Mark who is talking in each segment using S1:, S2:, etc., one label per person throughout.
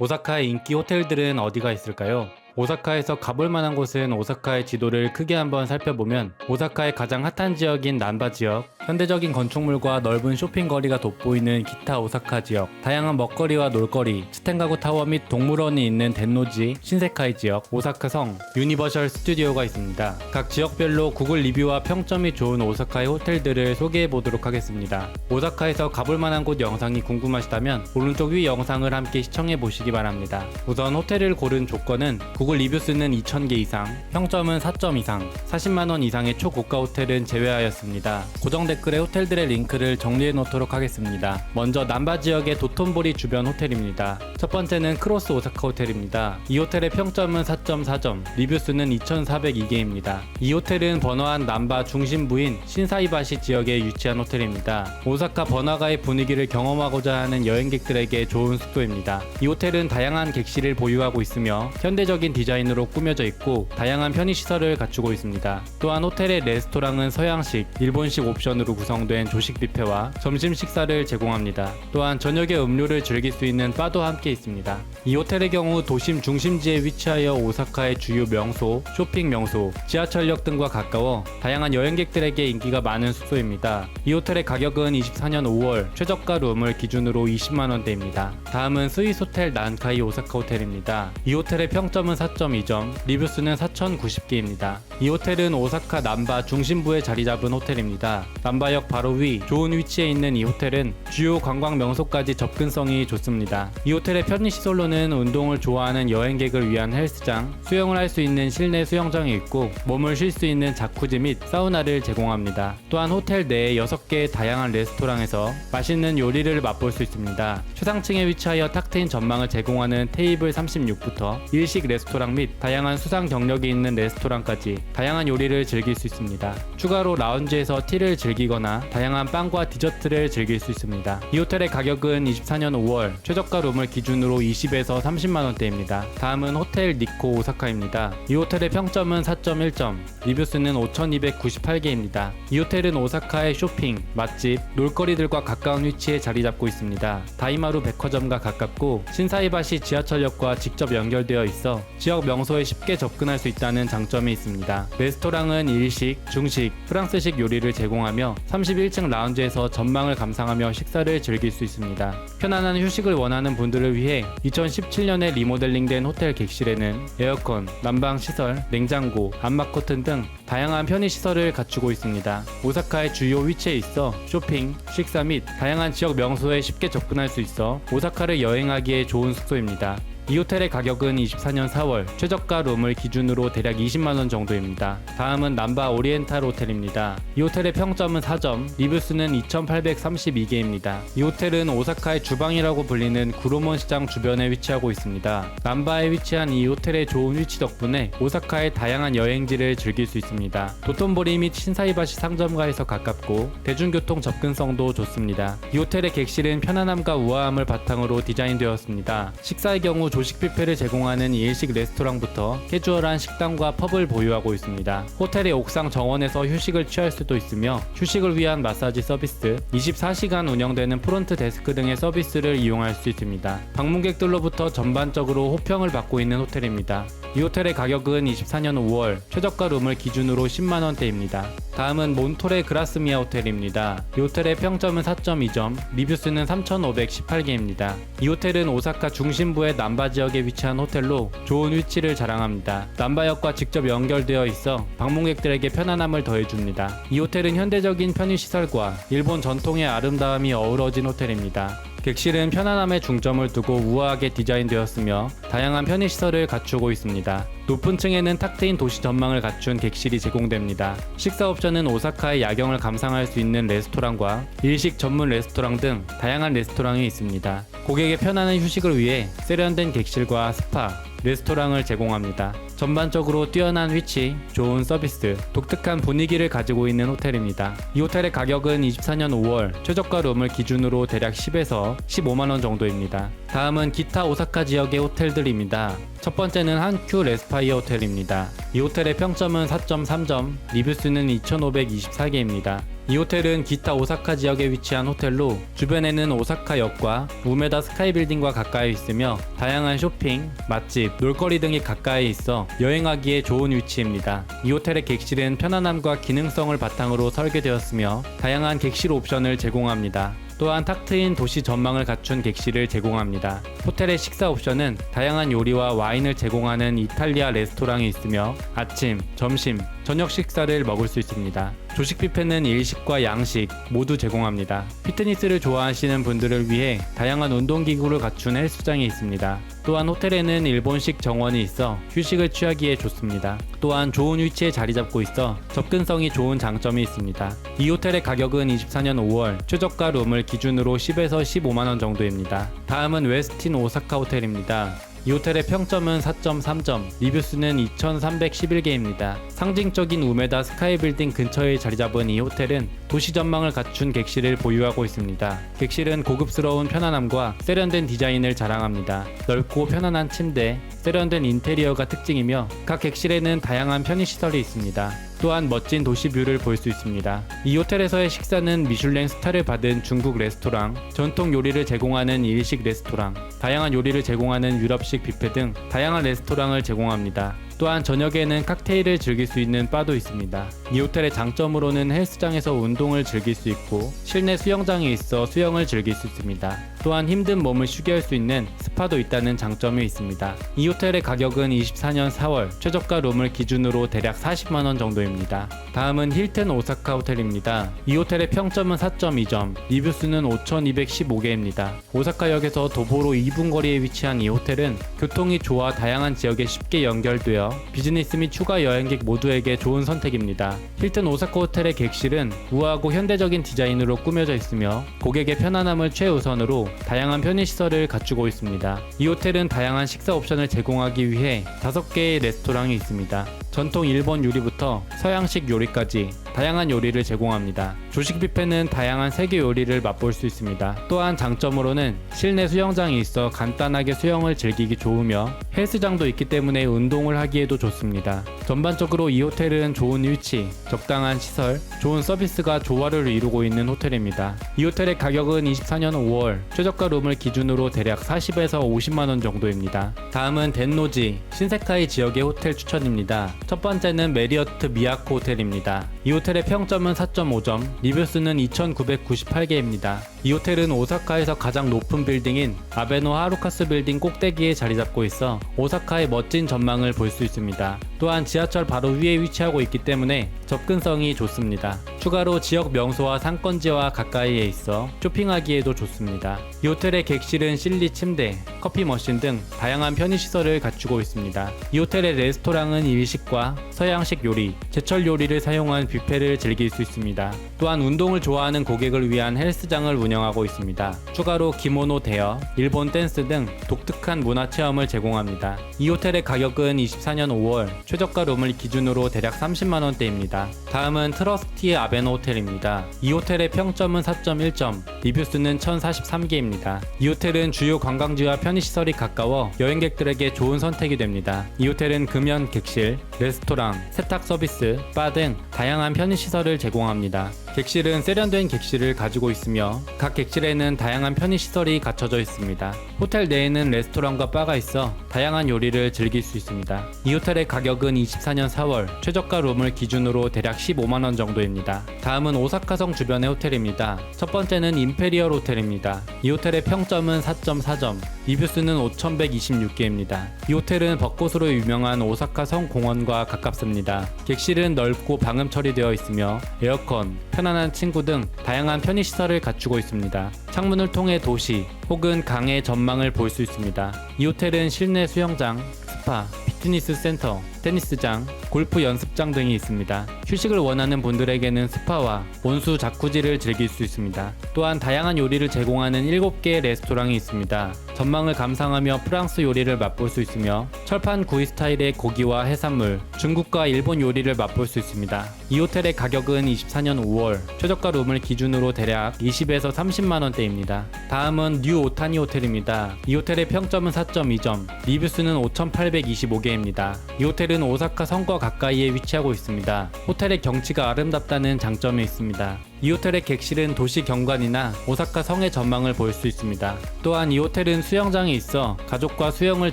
S1: 오사카의 인기 호텔들은 어디가 있을까요? 오사카에서 가볼 만한 곳은 오사카의 지도를 크게 한번 살펴보면 오사카의 가장 핫한 지역인 난바 지역, 현대적인 건축물과 넓은 쇼핑거리가 돋보이는 기타 오사카 지역, 다양한 먹거리와 놀거리, 스텐가구 타워 및 동물원이 있는 덴노지, 신세카이 지역, 오사카성, 유니버셜 스튜디오가 있습니다. 각 지역별로 구글 리뷰와 평점이 좋은 오사카의 호텔들을 소개해 보도록 하겠습니다. 오사카에서 가볼 만한 곳 영상이 궁금하시다면 오른쪽 위 영상을 함께 시청해 보시기 바랍니다. 우선 호텔을 고른 조건은 구글 리뷰 수는 2,000개 이상, 평점은 4점 이상, 40만원 이상의 초고가 호텔은 제외하였습니다. 고정 댓글에 호텔들의 링크를 정리해 놓도록 하겠습니다. 먼저 남바 지역의 도톤보리 주변 호텔입니다. 첫 번째는 크로스 오사카 호텔입니다. 이 호텔의 평점은 4.4점, 리뷰 수는 2,402개입니다. 이 호텔은 번화한 남바 중심부인 신사이바시 지역에 위치한 호텔입니다. 오사카 번화가의 분위기를 경험하고자 하는 여행객들에게 좋은 숙소입니다. 이 호텔은 다양한 객실을 보유하고 있으며 현대적인 디자인으로 꾸며져 있고 다양한 편의시설을 갖추고 있습니다. 또한 호텔의 레스토랑은 서양식, 일본식 옵션으로 구성된 조식 뷔페와 점심 식사를 제공합니다. 또한 저녁에 음료를 즐길 수 있는 바도 함께 있습니다. 이 호텔의 경우 도심 중심지에 위치하여 오사카의 주요 명소, 쇼핑 명소, 지하철역 등과 가까워 다양한 여행객들에게 인기가 많은 숙소입니다. 이 호텔의 가격은 24년 5월 최저가 룸을 기준으로 20만 원대입니다. 다음은 스위스 호텔 난카이 오사카 호텔입니다. 이 호텔의 평점은 4.2점, 리뷰 수는 4,090개입니다. 이 호텔은 오사카 남바 중심부에 자리 잡은 호텔입니다. 남바역 바로 위 좋은 위치에 있는 이 호텔은 주요 관광 명소까지 접근성이 좋습니다. 이 호텔의 편의 시설로는 운동을 좋아하는 여행객을 위한 헬스장, 수영을 할 수 있는 실내 수영장이 있고 몸을 쉴 수 있는 자쿠지 및 사우나를 제공합니다. 또한 호텔 내에 6개의 다양한 레스토랑에서 맛있는 요리를 맛볼 수 있습니다. 최상층에 위치하여 탁 트인 전망을 제공하는 테이블 36부터 일식 레스토랑 및 다양한 수상 경력이 있는 레스토랑까지 다양한 요리를 즐길 수 있습니다. 추가로 라운지에서 티를 즐기 거나 다양한 빵과 디저트를 즐길 수 있습니다. 이 호텔의 가격은 24년 5월 최저가 룸을 기준으로 20에서 30만 원대입니다. 다음은 호텔 니코 오사카입니다. 이 호텔의 평점은 4.1점, 리뷰 수는 5,298개입니다. 이 호텔은 오사카의 쇼핑, 맛집, 놀거리들과 가까운 위치에 자리 잡고 있습니다. 다이마루 백화점과 가깝고 신사이바시 지하철역과 직접 연결되어 있어 지역 명소에 쉽게 접근할 수 있다는 장점이 있습니다. 레스토랑은 일식, 중식, 프랑스식 요리를 제공하며 31층 라운지에서 전망을 감상하며 식사를 즐길 수 있습니다. 편안한 휴식을 원하는 분들을 위해 2017년에 리모델링된 호텔 객실에는 에어컨, 난방 시설, 냉장고, 안마 커튼 등 다양한 편의 시설을 갖추고 있습니다. 오사카의 주요 위치에 있어 쇼핑, 식사 및 다양한 지역 명소에 쉽게 접근할 수 있어 오사카를 여행하기에 좋은 숙소입니다. 이 호텔의 가격은 24년 4월 최저가 룸을 기준으로 대략 20만원 정도입니다. 다음은 남바 오리엔탈 호텔입니다. 이 호텔의 평점은 4점, 리뷰 수는 2832개입니다. 이 호텔은 오사카의 주방이라고 불리는 구로몬 시장 주변에 위치하고 있습니다. 남바에 위치한 이 호텔의 좋은 위치 덕분에 오사카의 다양한 여행지를 즐길 수 있습니다. 도톤보리 및 신사이바시 상점가에서 가깝고 대중교통 접근성도 좋습니다. 이 호텔의 객실은 편안함과 우아함을 바탕으로 디자인되었습니다. 식사의 경우 조식 뷔페를 제공하는 일식 레스토랑부터 캐주얼한 식당과 펍을 보유하고 있습니다. 호텔의 옥상 정원에서 휴식을 취할 수도 있으며 휴식을 위한 마사지 서비스, 24시간 운영되는 프론트 데스크 등의 서비스를 이용할 수 있습니다. 방문객들로부터 전반적으로 호평을 받고 있는 호텔입니다. 이 호텔의 가격은 24년 5월 최저가 룸을 기준으로 10만원대입니다. 다음은 몬토레 그라스미아 호텔입니다. 이 호텔의 평점은 4.2점, 리뷰 수는 3,518개입니다. 이 호텔은 오사카 중심부의 남바 지역에 위치한 호텔로 좋은 위치를 자랑합니다. 남바역과 직접 연결되어 있어 방문객들에게 편안함을 더해줍니다. 이 호텔은 현대적인 편의시설과 일본 전통의 아름다움이 어우러진 호텔입니다. 객실은 편안함에 중점을 두고 우아하게 디자인되었으며 다양한 편의시설을 갖추고 있습니다. 높은 층에는 탁 트인 도시 전망을 갖춘 객실이 제공됩니다. 식사 옵션은 오사카의 야경을 감상할 수 있는 레스토랑과 일식 전문 레스토랑 등 다양한 레스토랑이 있습니다. 고객의 편안한 휴식을 위해 세련된 객실과 스파, 레스토랑을 제공합니다. 전반적으로 뛰어난 위치, 좋은 서비스, 독특한 분위기를 가지고 있는 호텔입니다. 이 호텔의 가격은 24년 5월 최저가 룸을 기준으로 대략 10에서 15만원 정도입니다. 다음은 기타 오사카 지역의 호텔들입니다. 첫 번째는 한큐 레스파이어 호텔입니다. 이 호텔의 평점은 4.3점, 리뷰 수는 2,524개입니다. 이 호텔은 기타 오사카 지역에 위치한 호텔로 주변에는 오사카역과 우메다 스카이빌딩과 가까이 있으며 다양한 쇼핑, 맛집, 놀거리 등이 가까이 있어 여행하기에 좋은 위치입니다. 이 호텔의 객실은 편안함과 기능성을 바탕으로 설계되었으며 다양한 객실 옵션을 제공합니다. 또한 탁 트인 도시 전망을 갖춘 객실을 제공합니다. 호텔의 식사 옵션은 다양한 요리와 와인을 제공하는 이탈리아 레스토랑이 있으며 아침, 점심, 저녁 식사를 먹을 수 있습니다. 조식 뷔페는 일식과 양식 모두 제공합니다. 피트니스를 좋아하시는 분들을 위해 다양한 운동기구를 갖춘 헬스장이 있습니다. 또한 호텔에는 일본식 정원이 있어 휴식을 취하기에 좋습니다. 또한 좋은 위치에 자리 잡고 있어 접근성이 좋은 장점이 있습니다. 이 호텔의 가격은 24년 5월 최저가 룸을 기준으로 10에서 15만 원 정도입니다. 다음은 웨스틴 오사카 호텔입니다. 이 호텔의 평점은 4.3점, 리뷰수는 2,311개입니다. 상징적인 우메다 스카이빌딩 근처에 자리 잡은 이 호텔은 도시 전망을 갖춘 객실을 보유하고 있습니다. 객실은 고급스러운 편안함과 세련된 디자인을 자랑합니다. 넓고 편안한 침대, 세련된 인테리어가 특징이며 각 객실에는 다양한 편의시설이 있습니다. 또한 멋진 도시뷰를 볼 수 있습니다. 이 호텔에서의 식사는 미슐랭 스타를 받은 중국 레스토랑, 전통 요리를 제공하는 일식 레스토랑, 다양한 요리를 제공하는 유럽식 뷔페 등 다양한 레스토랑을 제공합니다. 또한 저녁에는 칵테일을 즐길 수 있는 바도 있습니다. 이 호텔의 장점으로는 헬스장에서 운동을 즐길 수 있고 실내 수영장이 있어 수영을 즐길 수 있습니다. 또한 힘든 몸을 쉬게 할 수 있는 스파도 있다는 장점이 있습니다. 이 호텔의 가격은 24년 4월 최저가 룸을 기준으로 대략 40만원 정도입니다. 다음은 힐튼 오사카 호텔입니다. 이 호텔의 평점은 4.2점, 리뷰수는 5215개입니다. 오사카역에서 도보로 2분 거리에 위치한 이 호텔은 교통이 좋아 다양한 지역에 쉽게 연결되어 비즈니스 및 휴가 여행객 모두에게 좋은 선택입니다. 힐튼 오사카 호텔의 객실은 우아하고 현대적인 디자인으로 꾸며져 있으며 고객의 편안함을 최우선으로 다양한 편의시설을 갖추고 있습니다. 이 호텔은 다양한 식사 옵션을 제공하기 위해 5개의 레스토랑이 있습니다. 전통 일본 요리부터 서양식 요리까지 다양한 요리를 제공합니다. 조식 뷔페는 다양한 세계 요리를 맛볼 수 있습니다. 또한 장점으로는 실내 수영장이 있어 간단하게 수영을 즐기기 좋으며 헬스장도 있기 때문에 운동을 하기에도 좋습니다. 전반적으로 이 호텔은 좋은 위치, 적당한 시설, 좋은 서비스가 조화를 이루고 있는 호텔입니다. 이 호텔의 가격은 24년 5월 최저가 룸을 기준으로 대략 40에서 50만 원 정도입니다. 다음은 덴노지 신세카이 지역의 호텔 추천입니다. 첫 번째는 메리어트 미야코 호텔입니다. 이 호텔의 평점은 4.5점, 리뷰수는 2,998개입니다. 이 호텔은 오사카에서 가장 높은 빌딩인 아베노 하루카스 빌딩 꼭대기에 자리 잡고 있어 오사카의 멋진 전망을 볼 수 있습니다. 또한 지하철 바로 위에 위치하고 있기 때문에 접근성이 좋습니다. 추가로 지역 명소와 상권지와 가까이에 있어 쇼핑하기에도 좋습니다. 이 호텔의 객실은 실리 침대, 커피 머신 등 다양한 편의시설을 갖추고 있습니다. 이 호텔의 레스토랑은 일식과 서양식 요리, 제철 요리를 사용한 뷔페를 즐길 수 있습니다. 또한 운동을 좋아하는 고객을 위한 헬스장을 운영하고 있습니다. 추가로 기모노 대여, 일본 댄스 등 독특한 문화 체험을 제공합니다. 이 호텔의 가격은 24년 5월 최저가 룸을 기준으로 대략 30만 원대입니다. 다음은 트러스티의 아베노 호텔입니다. 이 호텔의 평점은 4.1점, 리뷰수는 1043개입니다. 이 호텔은 주요 관광지와 편 의시설이 가까워 여행객들에게 좋은 선택이 됩니다. 이 호텔은 금연 객실, 레스토랑, 세탁 서비스, 바 등 다양한 편의시설을 제공합니다. 객실은 세련된 객실을 가지고 있으며 각 객실에는 다양한 편의시설이 갖춰져 있습니다. 호텔 내에는 레스토랑과 바가 있어 다양한 요리를 즐길 수 있습니다. 이 호텔의 가격은 24년 4월 최저가 룸을 기준으로 대략 15만원 정도입니다. 다음은 오사카성 주변의 호텔입니다. 첫 번째는 임페리얼 호텔입니다. 이 호텔의 평점은 4.4점, 리뷰수는 5,126개입니다. 이 호텔은 벚꽃으로 유명한 오사카 성 공원과 가깝습니다. 객실은 넓고 방음 처리되어 있으며 에어컨, 편 안한 친구 등 다양한 편의시설을 갖추고 있습니다. 창문을 통해 도시 혹은 강의 전망을 볼 수 있습니다. 이 호텔은 실내 수영장, 스파, 피트니스 센터, 테니스장, 골프 연습장 등이 있습니다. 휴식을 원하는 분들에게는 스파와 온수 자쿠지를 즐길 수 있습니다. 또한 다양한 요리를 제공하는 7개의 레스토랑이 있습니다. 전망을 감상하며 프랑스 요리를 맛볼 수 있으며 철판 구이 스타일의 고기와 해산물, 중국과 일본 요리를 맛볼 수 있습니다. 이 호텔의 가격은 24년 5월 최저가 룸을 기준으로 대략 20에서 30만 원대입니다. 다음은 뉴 오타니 호텔입니다. 이 호텔의 평점은 4.2점, 리뷰 수는 5,825개입니다. 이 호텔은 오사카 성과 가까이에 위치하고 있습니다. 호텔의 경치가 아름답다는 장점이 있습니다. 이이 호텔의 객실은 도시 경관이나 오사카 성의 전망을 볼 수 있습니다. 또한 이 호텔은 수영장이 있어 가족과 수영을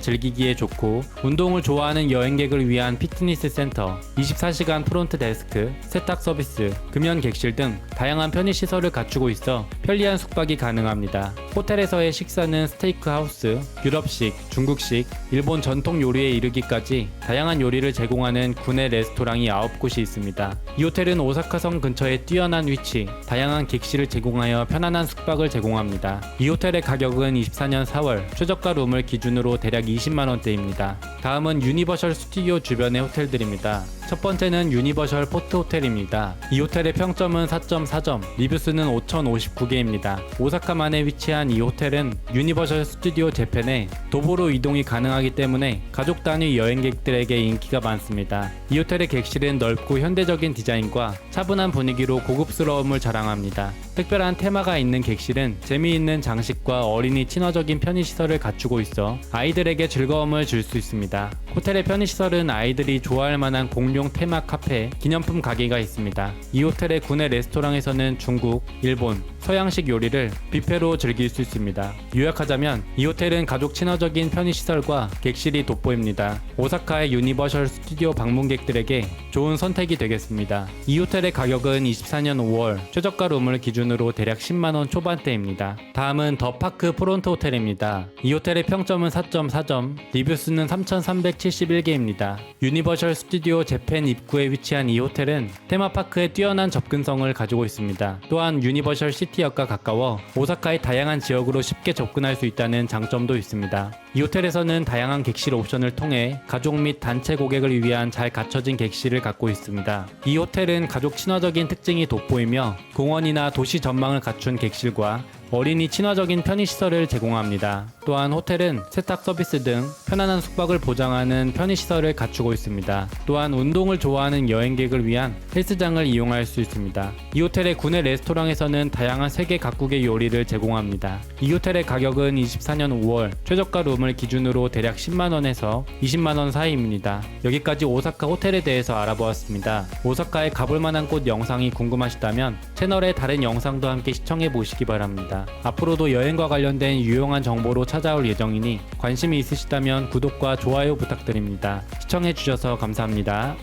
S1: 즐기기에 좋고 운동을 좋아하는 여행객을 위한 피트니스 센터, 24시간 프론트 데스크, 세탁 서비스, 금연 객실 등 다양한 편의 시설을 갖추고 있어 편리한 숙박이 가능합니다. 호텔에서의 식사는 스테이크 하우스, 유럽식, 중국식, 일본 전통 요리에 이르기까지 다양한 요리를 제공하는 구내 레스토랑이 9곳이 있습니다. 이 호텔은 오사카성 근처에 뛰어난 위치, 다양한 객실을 제공하여 편안한 숙박을 제공합니다. 이 호텔의 가격은 24년 4월 최저가 룸을 기준으로 대략 20만 원대입니다. 다음은 유니버셜 스튜디오 주변의 호텔들입니다. 첫 번째는 유니버셜 포트 호텔입니다. 이 호텔의 평점은 4.4점, 리뷰수는 5,059개입니다. 오사카만에 위치한 이 호텔은 유니버셜 스튜디오 재팬에 도보로 이동이 가능하기 때문에 가족 단위 여행객들에게 인기가 많습니다. 이 호텔의 객실은 넓고 현대적인 디자인과 차분한 분위기로 고급스러움을 자랑합니다. 특별한 테마가 있는 객실은 재미있는 장식과 어린이 친화적인 편의시설을 갖추고 있어 아이들에게 즐거움을 줄 수 있습니다. 호텔의 편의시설은 아이들이 좋아할 만한 공룡 테마 카페, 기념품 가게가 있습니다. 이 호텔의 구내 레스토랑에서는 중국, 일본, 서양식 요리를 뷔페로 즐길 수 있습니다. 요약하자면 이 호텔은 가족 친화적인 편의시설과 객실이 돋보입니다. 오사카의 유니버셜 스튜디오 방문객들에게 좋은 선택이 되겠습니다. 이 호텔의 가격은 24년 5월 최저가 룸을 기준으로 대략 10만원 초반대입니다. 다음은 더 파크 프론트 호텔입니다. 이 호텔의 평점은 4.4점, 리뷰수는 3,371개입니다. 유니버셜 스튜디오 재팬 입구에 위치한 이 호텔은 테마파크의 뛰어난 접근성을 가지고 있습니다. 또한 유니버셜 시티 역과 가까워 오사카의 다양한 지역으로 쉽게 접근할 수 있다는 장점도 있습니다. 이 호텔에서는 다양한 객실 옵션을 통해 가족 및 단체 고객을 위한 잘 갖춰진 객실을 갖고 있습니다. 이 호텔은 가족 친화적인 특징이 돋보이며 공원이나 도시 전망을 갖춘 객실과 어린이 친화적인 편의시설을 제공합니다. 또한 호텔은 세탁 서비스 등 편안한 숙박을 보장하는 편의시설을 갖추고 있습니다. 또한 운동을 좋아하는 여행객을 위한 헬스장을 이용할 수 있습니다. 이 호텔의 구내 레스토랑에서는 다양한 세계 각국의 요리를 제공합니다. 이 호텔의 가격은 24년 5월 최저가 룸을 기준으로 대략 10만원에서 20만원 사이입니다. 여기까지 오사카 호텔에 대해서 알아보았습니다. 오사카에 가볼 만한 곳 영상이 궁금하시다면 채널의 다른 영상도 함께 시청해 보시기 바랍 앞으로도 여행과 관련된 유용한 정보로 찾아올 예정이니 관심이 있으시다면 구독과 좋아요 부탁드립니다. 시청해 주셔서 감사합니다.